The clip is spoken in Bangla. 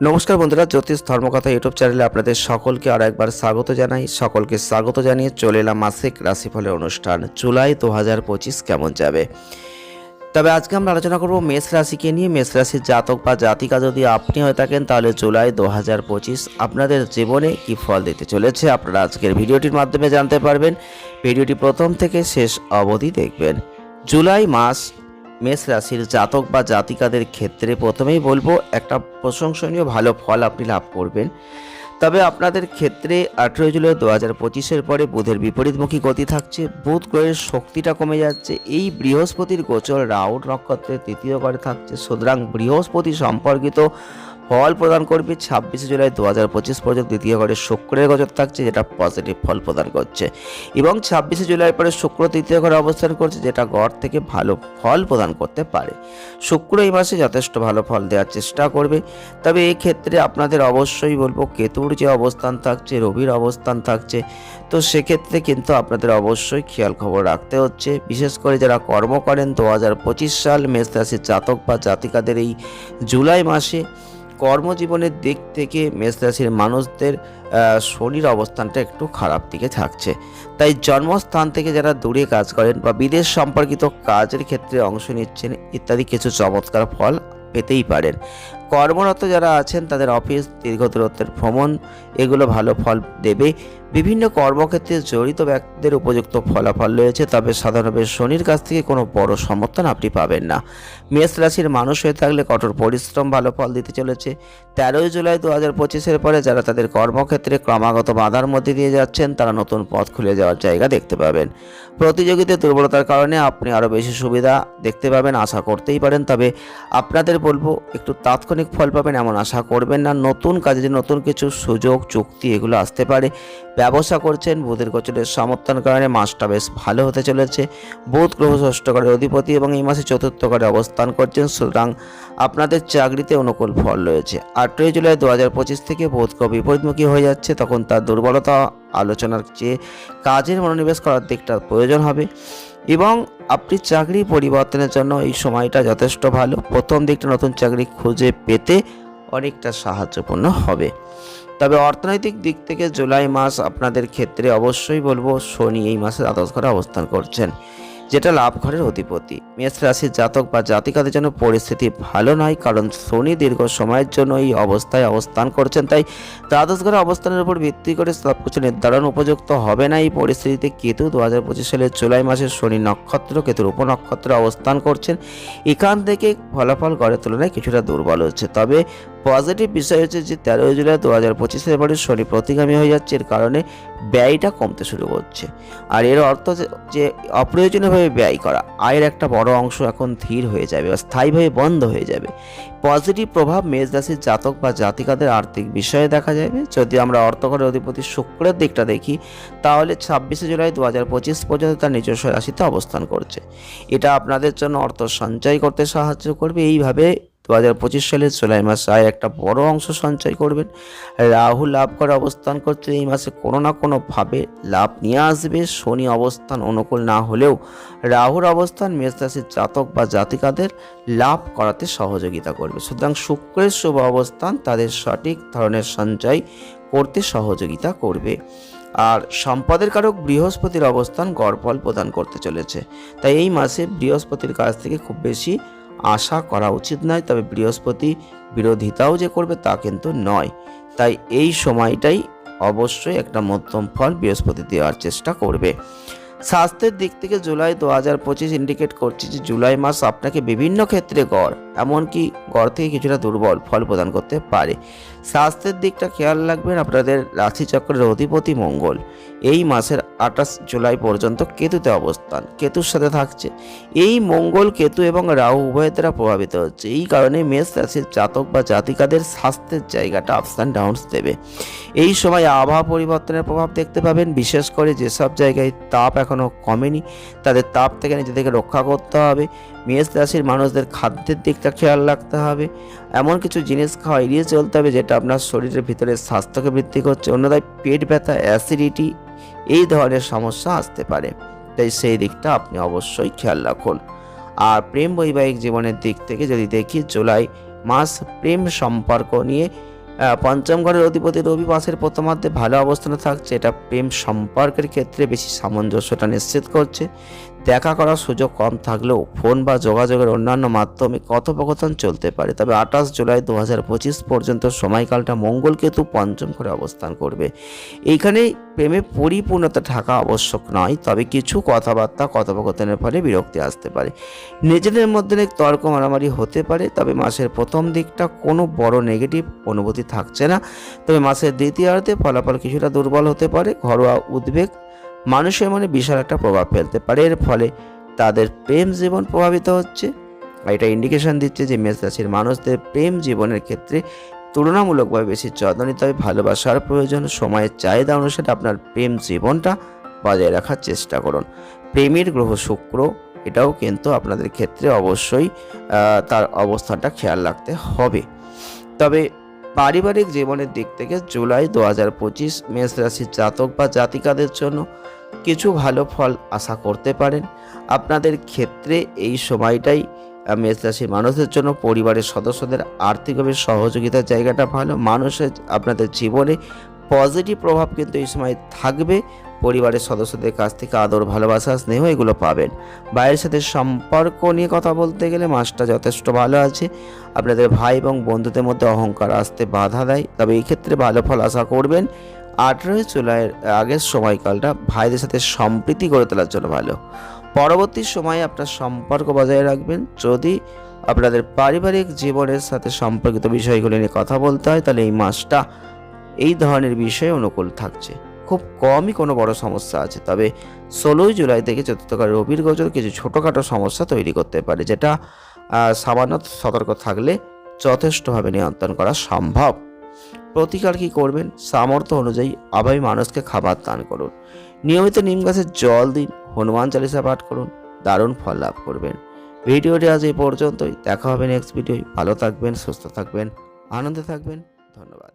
নমস্কার বন্ধুরা, জ্যোতিষ ধর্মকথা ইউটিউব চ্যানেলে আপনাদের সকলকে আর একবার স্বাগত জানাই। সকলকে স্বাগত জানিয়ে চলে এলাম মাসিক রাশিফলের অনুষ্ঠান। জুলাই দু পঁচিশ কেমন যাবে? তবে আজকে আমরা আলোচনা করব মেষ রাশিকে নিয়ে। মেষ রাশির জাতক বা জাতিকা যদি আপনি হয়ে থাকেন, তাহলে জুলাই দু পঁচিশ আপনাদের জীবনে কি ফল দিতে চলেছে? আপনারা আজকের ভিডিওটির মাধ্যমে জানতে পারবেন। ভিডিওটি প্রথম থেকে শেষ অবধি দেখবেন। জুলাই মাস মেষ রাশির জাতক বা জাতিকাদের ক্ষেত্রে প্রথমেই বলব, একটা প্রশংসনীয় ভালো ফল আপনি লাভ করবেন। তবে আপনাদের ক্ষেত্রে আঠেরোই জুলাই দু হাজার পঁচিশের পরে বুধের বিপরীতমুখী গতি থাকছে, বুধ গ্রহের শক্তিটা কমে যাচ্ছে, এই বৃহস্পতির গোচর রাউড নক্ষত্রের তৃতীয় ঘরে থাকছে, সুতরাং বৃহস্পতি সম্পর্কিত ফল প্রদান করবে ছাব্বিশে জুলাই দু হাজার পঁচিশ পর্যন্ত দ্বিতীয় ঘরে শুক্রের গোচর থাকছে, যেটা পজিটিভ ফল প্রদান করছে। এবং ছাব্বিশে জুলাই পরে শুক্র তৃতীয় ঘরে অবস্থান করছে, যেটা গড় থেকে ভালো ফল প্রদান করতে পারে। শুক্র এই মাসে যথেষ্ট ভালো ফল দেওয়ার চেষ্টা করবে। তবে এই ক্ষেত্রে আপনাদের অবশ্যই বলব, কেতুর যে অবস্থান থাকছে, রবির অবস্থান থাকছে, তো সেক্ষেত্রে কিন্তু আপনাদের অবশ্যই খেয়াল খবর রাখতে হচ্ছে। বিশেষ করে যারা কর্ম করেন, দু হাজার পঁচিশ সাল মেষ রাশির জাতক বা জাতিকাদের এই জুলাই মাসে কর্মজীবনের দিক থেকে মেষ রাশির মানুষদের শরীর অবস্থানটা একটু খারাপ দিকে থাকছে। তাই জন্মস্থান থেকে যারা দূরে কাজ করেন বা বিদেশ সম্পর্কিত কাজের ক্ষেত্রে অংশ নিচ্ছেন ইত্যাদি কিছু চমৎকার ফল পেতেই পারেন। কর্মরত যারা আছেন, তাদের অফিস, দীর্ঘ দূরত্বের ভ্রমণ, এগুলো ভালো ফল দেবে। বিভিন্ন কর্মক্ষেত্রে জড়িত ব্যক্তিদের উপযুক্ত ফলাফল রয়েছে, তবে সাধারণভাবে শনির কাছ থেকে কোনো বড় সমর্থন আপনি পাবেন না। মেষ রাশির মানুষ হয়ে থাকলে কঠোর পরিশ্রম, ভালো ফল দিতে চলেছে। তেরোই জুলাই দু হাজার পঁচিশের পরে যারা তাদের কর্মক্ষেত্রে ক্রমাগত বাধার মধ্যে দিয়ে যাচ্ছেন, তারা নতুন পথ খুলে যাওয়ার জায়গা দেখতে পাবেন। প্রতিযোগিতায় দুর্বলতার কারণে আপনি আরও বেশি সুবিধা দেখতে পাবেন, আশা করতেই পারেন, তবে আপনাদের বলব, একটু তাৎক্ষণিক ফল পাবেন এমন আশা করবেন না। নতুন কাজে নতুন কিছু সুযোগ, চুক্তি, এগুলো আসতে পারে। ব্যবসা করছেন, বুধের গোচরের সমর্থন কারণে মাসটা বেশ ভালো হতে চলেছে। বুধ গ্রহ ষষ্ঠ ঘরের অধিপতি এবং এই মাসে চতুর্থ ঘরে অবস্থান করছেন, সুতরাং আপনাদের চাকরিতে অনুকূল ফল রয়েছে। আটই জুলাই দু হাজার পঁচিশ থেকে বোধ গ্রহ বিপরীতমুখী হয়ে যাচ্ছে, তখন তার দুর্বলতা আলোচনার চেয়ে কাজের মনোনিবেশ করার দিকটা প্রয়োজন হবে এবং আপনি চাকরি পরিবর্তনের জন্য এই সময়টা যথেষ্ট ভালো। প্রথম দিকটা নতুন চাকরি খুঁজে পেতে অনেকটা সাহায্যপূর্ণ হবে। তবে অর্থনৈতিক দিক থেকে জুলাই মাস আপনাদের ক্ষেত্রে অবশ্যই বলব, শনি এই মাসে দ্বাদশ ঘরে অবস্থান করছেন, যেটা লাভ ঘরের অধিপতি। মেষ রাশির জাতক বা জাতিকাদের জন্য পরিস্থিতি ভালো নয়, কারণ শনি দীর্ঘ সময়ের জন্য এই অবস্থায় অবস্থান করছেন, তাই দ্বাদশ ঘরে অবস্থানের উপর ভিত্তি করে সব কিছু নির্ধারণ উপযুক্ত হবে না। এই পরিস্থিতিতে কেতু দু হাজার পঁচিশ সালের জুলাই মাসের শনি নক্ষত্র, কেতুর উপনক্ষত্রে অবস্থান করছেন। এখান থেকে ফলাফল গড়ের তুলনায় কিছুটা দুর্বল হচ্ছে, তবে পজিটিভ বিষয় হচ্ছে যে তেরোই জুলাই দু হাজার পঁচিশের পরে শনি প্রতিগামী হয়ে যাচ্ছে। এর কারণে ব্যয়টা কমতে শুরু করছে। আর এর অর্থ যে অপ্রয়োজনীয়ভাবে ব্যয় করা, আয়ের একটা বড় অংশ এখন ধীর হয়ে যাবে বা স্থায়ীভাবে বন্ধ হয়ে যাবে। পজিটিভ প্রভাব মেষ রাশির জাতক বা জাতিকাদের আর্থিক বিষয়ে দেখা যাবে। যদি আমরা অর্থকরের অধিপতি শুক্রের দিকটা দেখি, তাহলে ছাব্বিশে জুলাই দু হাজার পঁচিশ পর্যন্ত তার নিজস্ব রাশিতে অবস্থান করছে। এটা আপনাদের জন্য অর্থ সঞ্চয় করতে সাহায্য করবে। এইভাবে দু হাজার পঁচিশ সালের জুলাই মাসে আয়ের একটা বড় অংশ সঞ্চয় করবেন। রাহু লাভ করে অবস্থান করতে এই মাসে কোনো না কোনোভাবে লাভ নিয়ে আসবে। শনি অবস্থান অনুকূল না হলেও রাহুর অবস্থান মেষ রাশির জাতক বা জাতিকাদের লাভ করাতে সহযোগিতা করবে। সুতরাং শুক্রের শুভ অবস্থান তাদের সঠিক ধরনের সঞ্চয় করতে সহযোগিতা করবে। আর সম্পদের কারক বৃহস্পতির অবস্থান গড়ফল প্রদান করতে চলেছে। তাই এই মাসে বৃহস্পতির কাছ থেকে খুব বেশি আশা করা উচিত নয়, তবে বৃহস্পতি বিরোধিতাও যে করবে তা কিন্তু নয়। তাই এই সময়টাই অবশ্যই একটা মধ্যম ফল বৃহস্পতি দেওয়ার চেষ্টা করবে। স্বাস্থ্যের দিক থেকে জুলাই দু হাজার পঁচিশ ইন্ডিকেট করছে যে জুলাই মাস আপনাকে বিভিন্ন ক্ষেত্রে গড়, এমনকি গড় থেকে কিছুটা দুর্বল ফল প্রদান করতে পারে। স্বাস্থ্যের দিকটা খেয়াল রাখবেন, আপনাদের রাশিচক্রের অধিপতি মঙ্গল। এই মাসের আঠাশ জুলাই পর্যন্ত কেতুতে অবস্থান। কেতুর সাথে থাকছে। এই মঙ্গল কেতু এবং রাহু উভয়ের দ্বারা প্রভাবিত হচ্ছে। এই কারণে মেষ রাশির জাতক বা জাতিকাদের স্বাস্থ্যের জায়গাটা আপস অ্যান্ড ডাউনস দেবে। এই সময় আবহাওয়া পরিবর্তনের প্রভাব দেখতে পাবেন। বিশেষ করে যেসব জায়গায় তাপ এখনও কমেনি, তাদের তাপ থেকে নিজেদেরকে রক্ষা করতে হবে। মেষ রাশির মানুষদের খাদ্যের দিকটা খেয়াল রাখতে হবে। এমন কিছু জিনিস খাওয়া এড়িয়ে চলতে হবে যেটা আপনার শরীরের ভিতরে স্বাস্থ্যকে বৃদ্ধি করছে, অন্যথায় পেট ব্যথা অ্যাসিডিটি এই ধরনের সমস্যা আসতে পারে। তাই সেই দিকটা আপনি অবশ্যই খেয়াল রাখুন। আর প্রেম বৈবাহিক জীবনের দিক থেকে যদি দেখি, জুলাই মাস প্রেম সম্পর্ক নিয়ে পঞ্চম ঘরের অধিপতি রবি মাসের প্রথমার্ধে ভালো অবস্থানে থাকছে। এটা প্রেম সম্পর্কের ক্ষেত্রে বেশি সামঞ্জস্যটা নিশ্চিত করছে। দেখা করার সুযোগ কম থাকলেও ফোন বা যোগাযোগের অন্যান্য মাধ্যমে কথোপকথন চলতে পারে। তবে আঠাশ জুলাই দু হাজার পঁচিশ পর্যন্ত সময়কালটা মঙ্গলকেতু পঞ্চম করে অবস্থান করবে। এইখানে প্রেমে পরিপূর্ণতা থাকা আবশ্যক নয়, তবে কিছু কথাবার্তা কথোপকথনের ফলে বিরক্তি আসতে পারে। নিজেদের মধ্যে অনেক তর্ক মারামারি হতে পারে, তবে মাসের প্রথম দিকটা কোনো বড় নেগেটিভ অনুভূতি থাকছে না। তবে মাসের দ্বিতীয়ার্ধে ফলাফল কিছুটা দুর্বল হতে পারে, ঘরোয়া উদ্বেগ মানুষের মনে বিশাল একটা প্রভাব ফেলতে পারে। এর ফলে তাদের প্রেম জীবন প্রভাবিত হচ্ছে। এটা ইন্ডিকেশন দিচ্ছে যে মেষ রাশির মানুষদের প্রেম জীবনের ক্ষেত্রে তুলনামূলকভাবে বেশি যত্ন নিতে হবে, ভালোবাসার প্রয়োজন, সময়ের চাহিদা অনুসারে আপনার প্রেম জীবনটা বজায় রাখার চেষ্টা করুন। প্রেমের গ্রহ শুক্র, এটাও কিন্তু আপনাদের ক্ষেত্রে অবশ্যই তার অবস্থানটা খেয়াল রাখতে হবে। তবে পারিবারিক জীবনের দিক থেকে জুলাই দু হাজার পঁচিশ মেষ রাশির জাতক বা জাতিকাদের জন্য কিছু ভালো ফল আশা করতে পারেন। আপনাদের ক্ষেত্রে এই সময়টাই মেষ রাশির মানুষদের জন্য পরিবারের সদস্যদের আর্থিকভাবে সহযোগিতার জায়গাটা ভালো। মানুষের আপনাদের জীবনে পজিটিভ প্রভাব কিন্তু এই সময় থাকবে। পরিবারের সদস্যদের কাছ থেকে আদর, ভালোবাসা, স্নেহ এগুলো পাবেন। ভাইয়ের সাথে সম্পর্ক নিয়ে কথা বলতে গেলে মাসটা যথেষ্ট ভালো আছে। আপনাদের ভাই এবং বন্ধুদের মধ্যে অহংকার আসতে বাধা দেয়। তবে এই ক্ষেত্রে ভালো ফল আশা করবেন। আঠেরোই জুলাইয়ের আগের সময়কালটা ভাইদের সাথে সম্প্রীতি গড়ে তোলার জন্য ভালো। পরবর্তী সময়ে আপনার সম্পর্ক বজায় রাখবেন। যদি আপনাদের পারিবারিক জীবনের সাথে সম্পর্কিত বিষয়গুলো নিয়ে কথা বলতে হয়, তাহলে এই মাসটা এই ধরনের বিষয়ে অনুকূল থাকছে। খুব কমই কোনো বড় সমস্যা আছে, তবে ষোলোই জুলাই থেকে চতুর্থকার রবির গোচর কিছু ছোটোখাটো সমস্যা তৈরি করতে পারে, যেটা সামান্য সতর্ক থাকলে যথেষ্টভাবে নিয়ন্ত্রণ করা সম্ভব। প্রতিকার কি করবেন? সামর্থ্য অনুযায়ী অভাবী মানুষকে খাবার দান করুন। নিয়মিত নিম গাছের জল দিন, হনুমান চালিসা পাঠ করুন, দারুণ ফল লাভ করবেন। ভিডিওটি আজ এই পর্যন্তই। দেখা হবে নেক্সট ভিডিওয় ভালো থাকবেন, সুস্থ থাকবেন, আনন্দে থাকবেন। ধন্যবাদ।